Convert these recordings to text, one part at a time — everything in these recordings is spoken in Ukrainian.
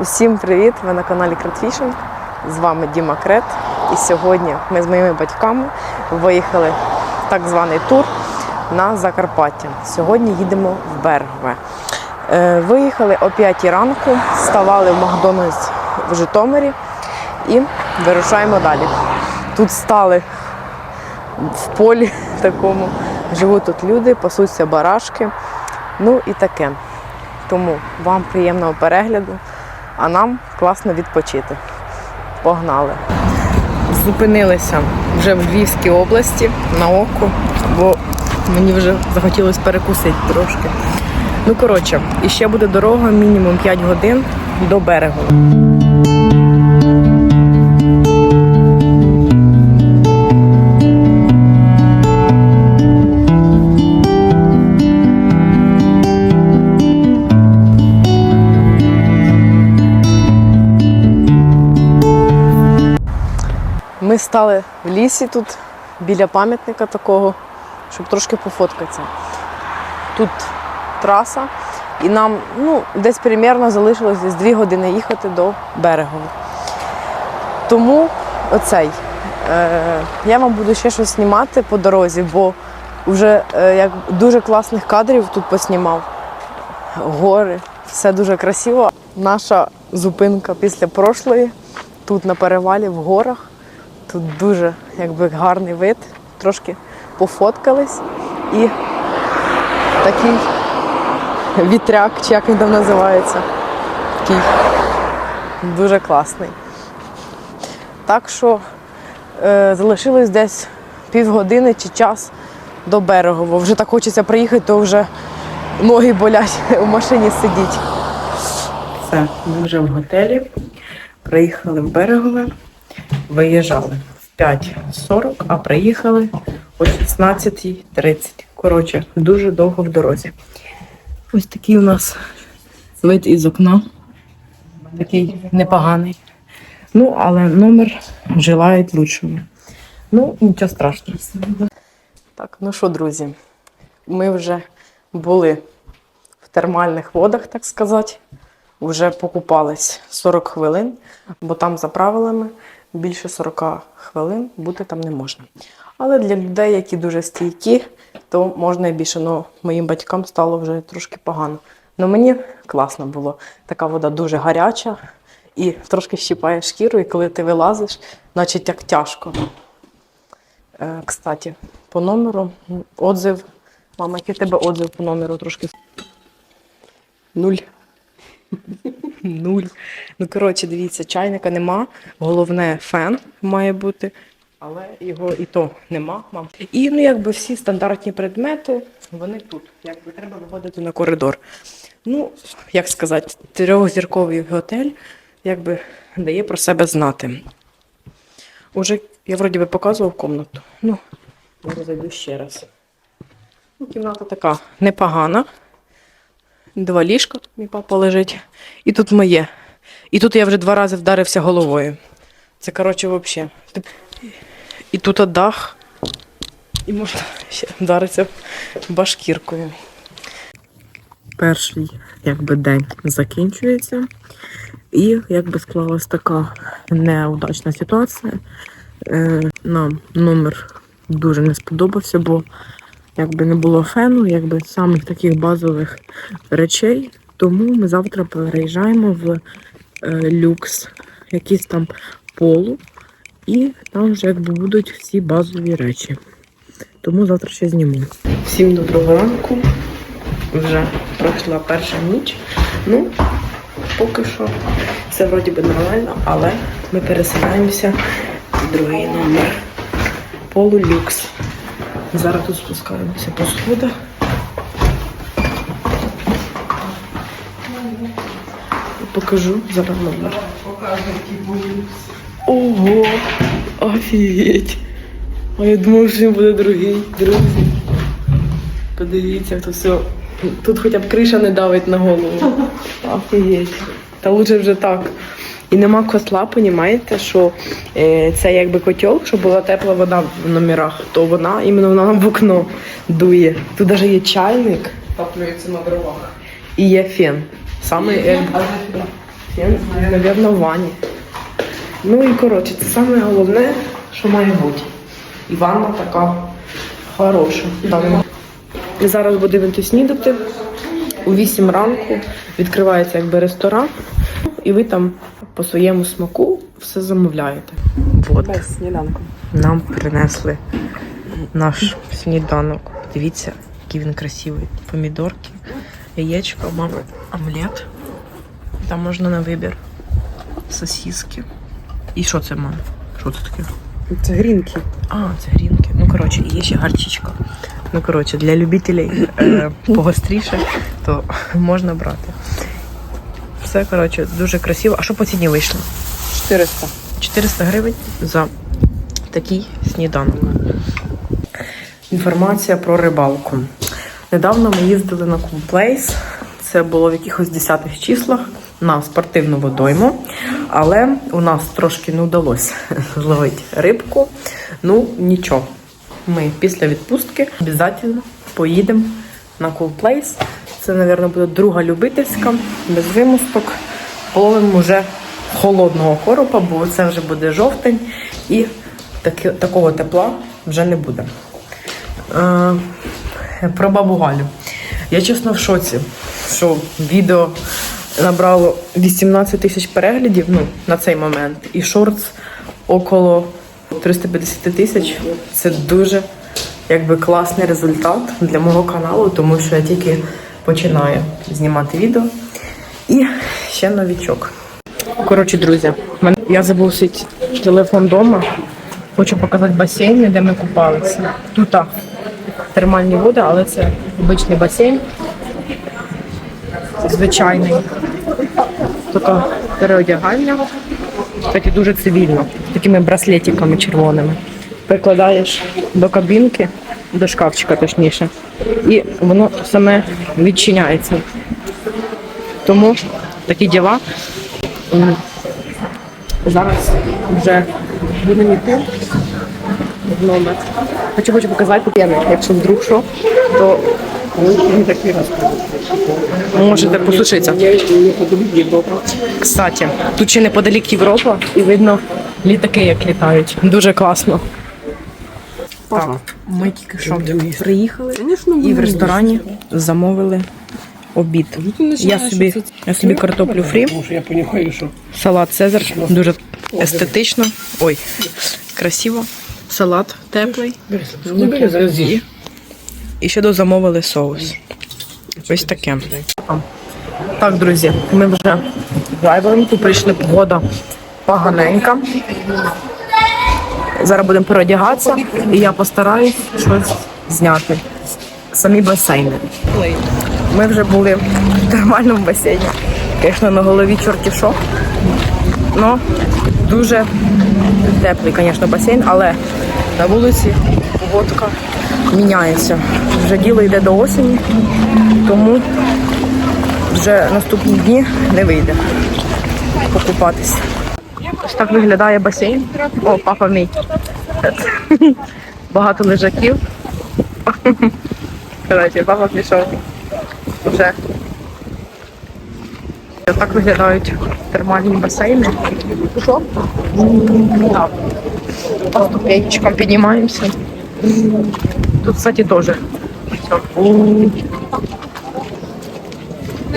Усім привіт! Ви на каналі Кретфішинг. З вами Діма Крет. І сьогодні ми з моїми батьками виїхали в так званий тур на Закарпаття. Сьогодні їдемо в Бергове. Е, Виїхали о 5 ранку, ставали в Макдональдс в Житомирі і вирушаємо далі. Тут стали в полі такому. Живуть тут люди, пасуться барашки. Ну і таке. Тому вам приємного перегляду, а нам класно відпочити. Погнали! Зупинилися вже в Львівській області на око, бо мені вже захотілося перекусити трошки. Ну, коротше, і ще буде дорога мінімум 5 годин до берегу. Стали в лісі тут, біля пам'ятника такого, щоб трошки пофоткатися. Тут траса, і нам ну, десь примірно залишилось десь 2 години їхати до берегу. Тому оцей. Е, я вам буду ще щось знімати по дорозі, бо вже е, як дуже класних кадрів тут поснімав. Гори, все дуже красиво. Наша зупинка після прошлої, тут на перевалі в горах. Тут дуже якби гарний вид. Трошки пофоткались і такий вітряк, чи як він там називається. Такий дуже класний. Так що е, залишилось десь півгодини чи час до берегово. Вже так хочеться приїхати, то вже ноги болять у машині сидіть. Все, ми вже в готелі. Приїхали в берегове, виїжджали в 5.40, а приїхали о 16.30. Коротше, дуже довго в дорозі. Ось такий у нас вид із окна. Такий непоганий. Ну, але номер желають лучшого. Ну, нічого страшного. Так, ну що, друзі, ми вже були в термальних водах, так сказати. Вже покупались 40 хвилин, бо там за правилами більше 40 хвилин бути там не можна. Але для людей, які дуже стійкі, то можна і більше. Ну, моїм батькам стало вже трошки погано. Ну мені класно було. Така вода дуже гаряча і трошки щипає шкіру, і коли ти вилазиш, значить як тяжко. Е, кстати, по номеру отзив. Мама, який тебе отзив по номеру трошки? Нуль. Нуль. Ну, коротше, дивіться, чайника нема. Головне, фен має бути, але його і то нема. Мам. І ну, якби всі стандартні предмети, вони тут. Якби треба виводити на коридор. Ну, як сказати, трьохзірковий готель якби дає про себе знати. Уже я вроді би показував комнату. Ну, я ще раз. Ну, кімната така непогана. Два ліжка, тут мій папа лежить. І тут моє. І тут я вже два рази вдарився головою. Це, коротше, взагалі. І тут дах. І можна ще вдаритися башкіркою. Перший якби, день закінчується. І якби склалась така неудачна ситуація. Е, нам номер дуже не сподобався, бо якби не було фену, якби самих таких базових речей. Тому ми завтра переїжджаємо в е, люкс, якийсь там полу, і там вже якби будуть всі базові речі. Тому завтра ще зніму. Всім доброго ранку. Вже пройшла перша ніч. Ну, поки що все вроді би нормально, але ми пересуваємося в другий номер. Полулюкс. Зараз тут спускаємося по сходах. Покажу зараз номер. Ого! Офігеть! А я думав, що він буде другий, друзі. Подивіться, тут все. Тут хоча б криша не давить на голову. Офігеть. Та лучше вже так. І нема котла, понімаєте, що е, це якби котел, щоб була тепла вода в номерах, то вона іменно вона нам в окно дує. Тут навіть є чайник, топлюється на дровах. І є фен. Саме як... Я, напевно, в ванні. Ну і коротше, це саме головне, що має бути. І ванна така хороша. Там. Зараз будемо снідати. У 8 ранку відкривається якби ресторан, і ви там по своєму смаку все замовляєте. Вот. Нам принесли наш сніданок. Дивіться, який він красивий. Помідорки, яєчко, мама, омлет. Там можна на вибір. Сосиски. І що це, мам? Що це таке? Це грінки. А, це грінки. Ну, коротше, і є ще гарчичка. Ну, коротше, для любителей е, погостріше, то можна брати. Все, коротше, дуже красиво. А що по ціні вийшло? 400. 400 гривень за такий сніданок. Інформація про рибалку. Недавно ми їздили на Cool Це було в якихось 10-х числах на спортивну водойму, але у нас трошки не вдалося зловити рибку. Ну, нічого. Ми після відпустки обов'язково поїдемо на Cool Place. Це, мабуть, буде друга любительська, без вимусток. Половимо вже холодного коропа, бо це вже буде жовтень і таки, такого тепла вже не буде. Е, про бабу Галю. Я чесно в шоці, що відео набрало 18 тисяч переглядів ну, на цей момент, і шортс около 350 тисяч. Це дуже якби, класний результат для мого каналу, тому що я тільки починаю знімати відео. І ще новічок. Коротше, друзі, я забув свій телефон вдома. Хочу показати басейн, де ми купалися. Тут а, термальні води, але це обичний басейн. Звичайний. Така переодягальня. Кстати, дуже цивільно. З такими браслетиками червоними. Прикладаєш до кабінки, до шкафчика точніше. І воно саме відчиняється. Тому такі діла. Зараз вже будемо йти в номер. Хочу, хочу показати п'яних. Якщо вдруг що, то можете посушитися. Кстати, тут ще неподалік Європа і видно літаки, як літають. Дуже класно. Так, ми тільки що приїхали і в ресторані замовили обід. Я собі, я собі картоплю фрі. Тому що я розумію, що Салат Цезар дуже естетично. Ой, красиво. Салат теплий. зараз з'їж. І ще дозамовили соус. Ось таке. Так, друзі, ми вже Айвенку прийшли погода поганенька. Зараз будемо переодягатися, і я постараюсь щось зняти. Самі басейни. Ми вже були в термальному басейні. Звісно, на голові чорті що. Ну, дуже теплий, звісно, басейн, але на вулиці погодка міняється. Вже діло йде до осені, тому вже наступні дні не вийде покупатися. Ось так виглядає басейн. О, папа мій. Багато лежаків. Коротше, папа пішов. Вже. Ось Так виглядають термальні басейни. Що? Так. По ступенечкам піднімаємося. Тут, кстати, теж.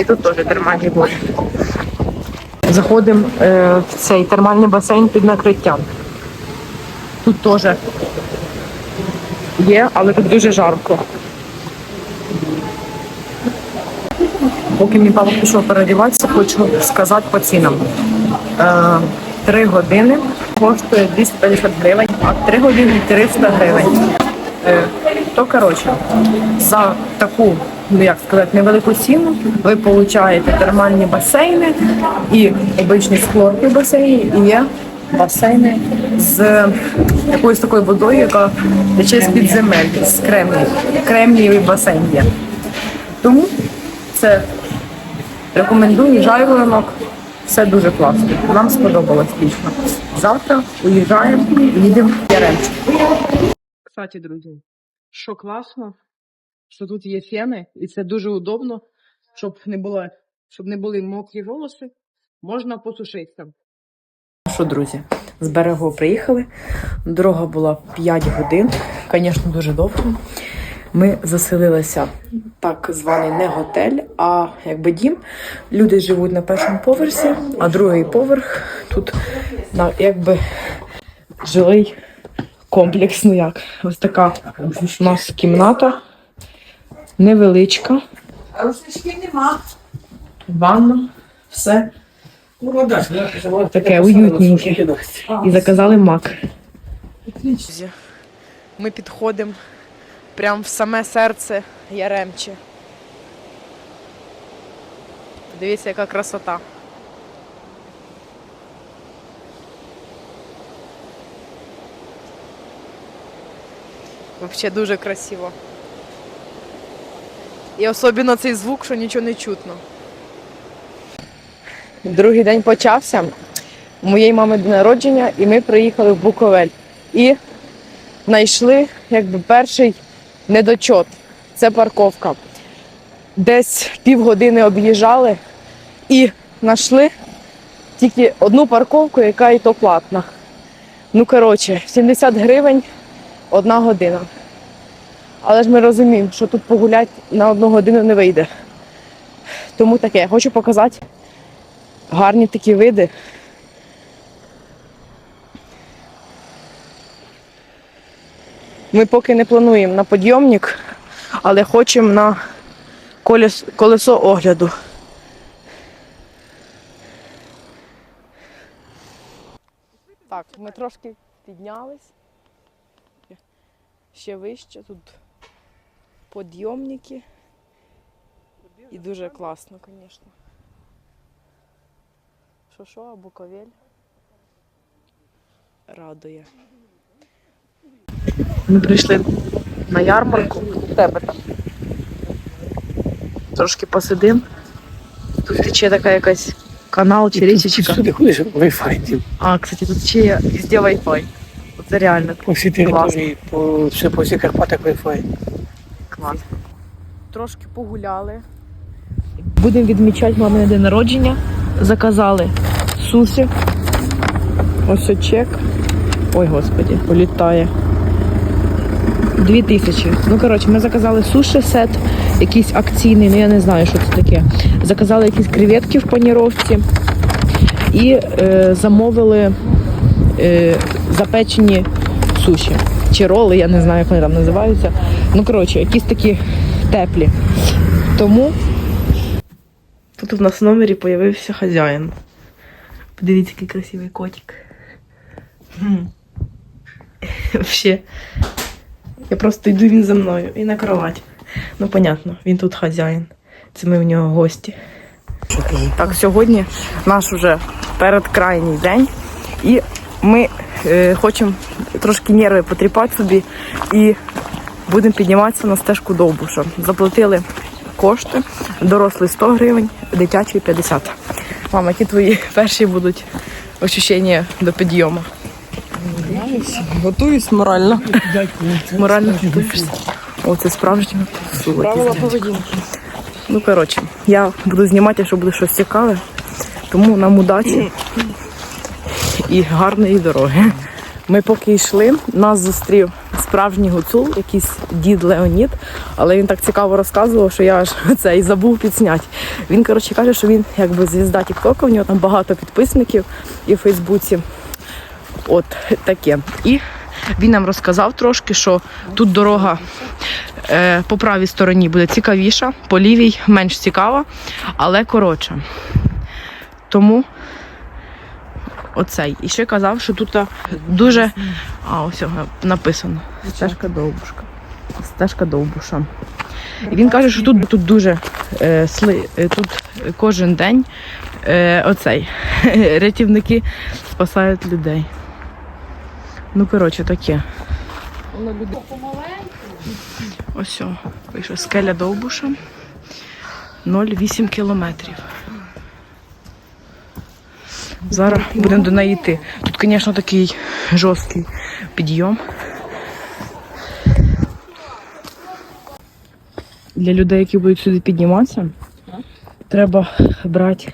І тут теж термальні води. Заходимо е, в цей термальний басейн під накриттям. Тут теж є, але тут дуже жарко. Поки мій папа пішов переодіватися, хочу сказати по цінам. Е, Три години коштує 250 гривень, а три години 300 гривень. Е, То коротше, за таку, ну як сказати, невелику ціну ви получаєте термальні басейни і обичні склорки басейни, і є басейни з якоюсь такою водою, яка тече з під земель, з кремнію. Кремнієвий басейн є. тому це рекомендую жайворонок. Все дуже класно. Нам сподобалось дійсно. Завтра уїжджаємо, їдемо в Яремчу. Кстати, друзі, що класно, що тут є фени, і це дуже удобно, щоб не було, щоб не були мокрі волоси, можна посушитися. Що, друзі, з берегу приїхали. Дорога була 5 годин, звісно, дуже довго. Ми заселилися так званий не готель, а якби дім. Люди живуть на першому поверсі, а другий поверх тут на якби жилий комплекс. Ну як, ось така у нас кімната невеличка. Рушнички нема. Ванна, все Ну, да, таке уютненьке. І заказали мак. Ми підходимо прямо в саме серце Яремче. Дивіться, яка красота. Взагалі дуже красиво. І особливо цей звук, що нічого не чутно. Другий день почався. У моєї мами день народження, і ми приїхали в Буковель. І знайшли якби перший недочот. Це парковка. Десь півгодини об'їжджали і знайшли тільки одну парковку, яка і то платна. Ну, коротше, 70 гривень одна година. Але ж ми розуміємо, що тут погуляти на одну годину не вийде. Тому таке, я хочу показати гарні такі види. Ми поки не плануємо на підйомник, але хочемо на колес, колесо огляду. Так, ми трошки піднялись. Ще вище тут підйомники. І дуже класно, звісно. Що що, а Буковель радує. Ми прийшли на ярмарку. У тебе там. Трошки посидим. Тут тече така якась канал чи річечка. Сюди ходиш, Wi-Fi. А, кстати, тут ще є везде Wi-Fi. Оце реально По всій території, по, все, по всіх Карпатах Wi-Fi. Клас. Трошки погуляли. Будемо відмічати мамине день народження. Заказали суші. Ось чек. Ой, господі, політає. Дві тисячі. Ну, коротше, ми заказали суші сет, якийсь акційний, ну я не знаю, що це таке. Заказали якісь креветки в паніровці і е, замовили е, запечені суші. Чи роли, я не знаю, як вони там називаються. Ну, коротше, якісь такі теплі. Тому тут в нас в номері з'явився хазяїн. Подивіться, який красивий котик. Взагалі. Я просто йду він за мною і на кровать. Ну, понятно, він тут хазяїн. Це ми в нього гості. Так, сьогодні наш уже передкрайній день. І ми е, хочемо трошки нерви потріпати собі і будемо підніматися на стежку Довбуша. Заплатили кошти, дорослий 100 гривень, дитячий 50. Мама, які твої перші будуть ощущення до підйому? Готуюсь морально. Морально готуєшся? О, це справжнє. Правила поведінки. Ну, коротше, я буду знімати, якщо буде щось цікаве. Тому нам удачі і гарної дороги. Ми поки йшли, нас зустрів справжній гуцул, якийсь дід Леонід, але він так цікаво розказував, що я аж це і забув підсняти. Він, коротше, каже, що він якби звізда Тіктока, у нього там багато підписників і в Фейсбуці. От таке. І він нам розказав трошки, що тут дорога е, по правій стороні буде цікавіша, по лівій менш цікава, але коротша. Тому оцей. І ще казав, що тут дуже. А, ось написано. Стежка довбушка. Стежка довбуша. І він каже, що тут, тут дуже е, сли, е, тут кожен день е, оцей рятівники спасають людей. Ну, коротше, таке. Ось, вийшов скеля Довбуша. 0,8 кілометрів. Зараз будемо до неї йти. Тут, звісно, такий жорсткий підйом. Для людей, які будуть сюди підніматися, треба брати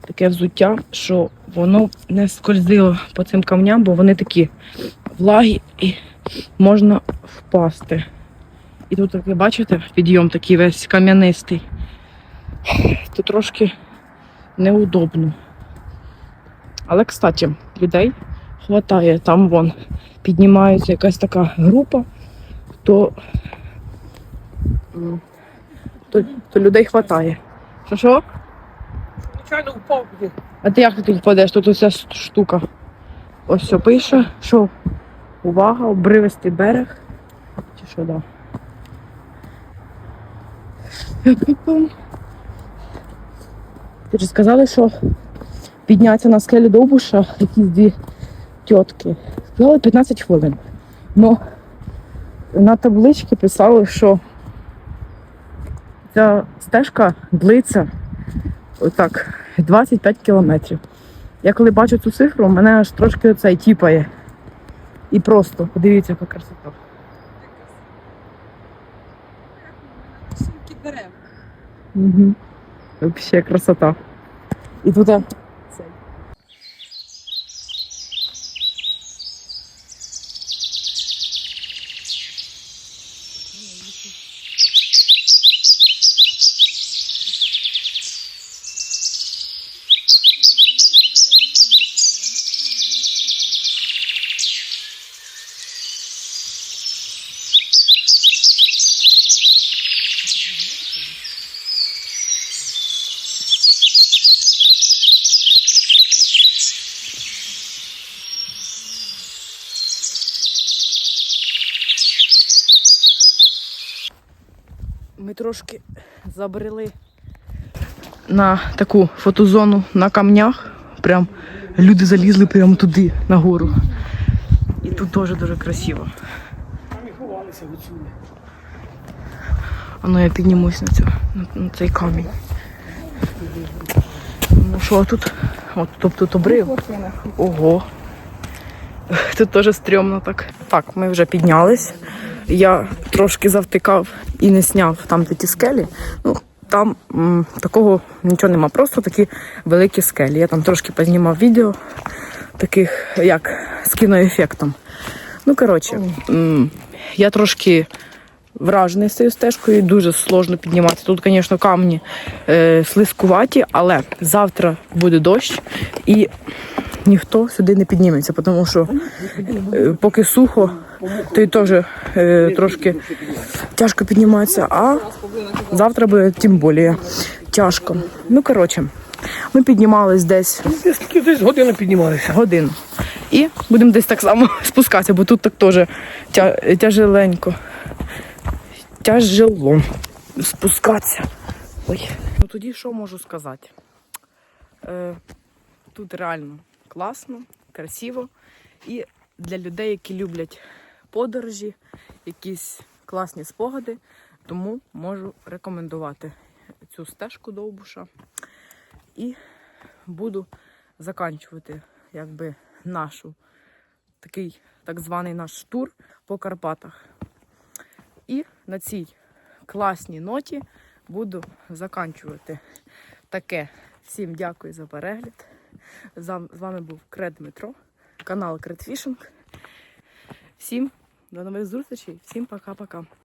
таке взуття, що воно не скользило по цим камням, бо вони такі влагі і можна впасти. І тут, як ви бачите, підйом такий весь кам'янистий. Тут трошки неудобно. Але, кстати, людей хватає. Там вон піднімається якась така група, то, то, то людей хватає. Що що? Звичайно, впав. А ти як ти тут впадеш? Тут уся штука. Ось що пише, що увага, обривистий берег. Чи що, да. Ти ж сказали, що піднятися на скелі Довбуша якісь дві тітки. Сказали 15 хвилин. Ну, на табличці писали, що ця стежка длиться отак 25 кілометрів. Я коли бачу цю цифру, мене аж трошки оцей тіпає. І просто подивіться, яка красота. Угу. Взагалі красота. І тут Трошки забрели на таку фотозону на камнях. Прям люди залізли прямо туди, нагору. І тут теж дуже красиво. Там і ховалися відсюди. А ну я піднімусь на, цю, на, на цей камінь. Ну що тут? От тобто обрив. Ого. Тут теж стрьомно так. Так, ми вже піднялись. Я трошки завтикав і не сняв там де скелі. Ну, там м, такого нічого нема, просто такі великі скелі. Я там трошки познімав відео, таких як з кіноефектом. Ну, коротше, м, я трошки вражений з цією стежкою, дуже сложно підніматися. Тут, звісно, камні е, слизькуваті, але завтра буде дощ і ніхто сюди не підніметься, тому що е, поки сухо, то й теж е, трошки тяжко підніматися, а завтра буде тим більше тяжко. Ну, коротше, ми піднімались десь Десь десь годину піднімалися. годину. І будемо десь так само спускатися, бо тут так теж тя, тяжеленько. Тяжело спускатися. Ой. Ну тоді що можу сказати? Е, тут реально класно, красиво. І для людей, які люблять подорожі, якісь класні спогади, тому можу рекомендувати цю стежку довбуша. І буду заканчувати якби нашу такий так званий наш тур по Карпатах. І на цій класній ноті буду заканчувати таке. Всім дякую за перегляд. З вами був Кред Дмитро, канал Кредфішинг. Всім до нових зустрічей, всім пока-пока.